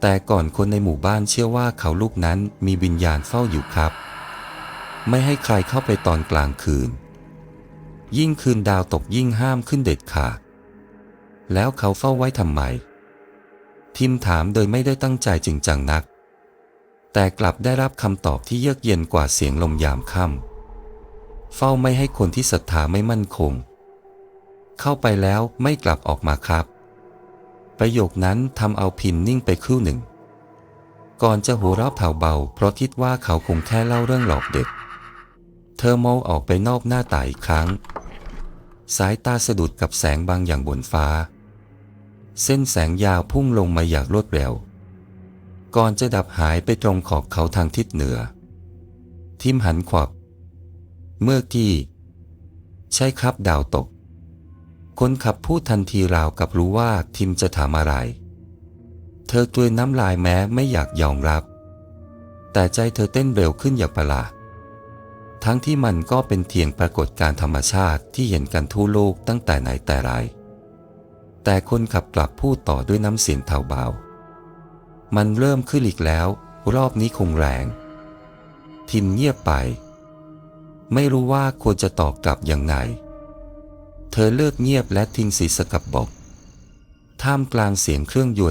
แต่ก่อนคนในหมู่บ้านเชื่อว่าเขาลูกนั้นมีวิญญาณเฝ้าอยู่ครับ ไม่ให้ใครเข้าไปตอนกลางคืน ยิ่งคืนดาวตกยิ่งห้ามขึ้นเด็ดขาด แล้วเขาเฝ้าไว้ทำไม ทิมถามโดยไม่ได้ตั้งใจจริงจังนัก แต่กลับได้รับคำตอบที่เยือกเย็นกว่าเสียงลมยามค่ำเฝ้าไม่ให้คนที่ศรัทธาไม่มั่นคง เข้าไปแล้วไม่กลับออกมาครับ ประโยคนั้นทำเอาพินนิ่งไปครู่หนึ่ง ก่อนจะหัวเราะเผาเบา เพราะคิดว่าเขาคงแค่เล่าเรื่องหลอกเด็ก เธอมองออกไปนอกหน้าต่างอีกครั้ง สายตาสะดุดกับแสงบางอย่างบนฟ้า เส้นแสงยาวพุ่งลงมาอย่างรวดเร็ว ก่อนจะดับหายไปตรงขอบเขาทางทิศเหนือ ทิมหันขวับ เมื่อกี้ ใช่ครับดาวตก คนขับพูดทันทีราวกับรู้ว่าทิมจะถามอะไร เธอกลืนน้ำลายแม้ไม่อยากยอมรับ แต่ใจเธอเต้นเร็วขึ้นอย่างประหลาด ทั้งที่มันก็เป็นเพียงปรากฏการธรรมชาติที่เห็นกันทั่วโลกตั้งแต่ไหนแต่ไร แต่คนขับกลับพูดต่อด้วยน้ำเสียงเทาเบา มันเริ่มขึ้นอีกแล้ว รอบนี้คงแรง ทิมเงียบไป ไม่รู้ว่าควรจะตอบกลับอย่างไง เธอเลิกเงียบและทิ้งศีรษะกับบอก ท่ามกลางเสียงเครื่องยนต์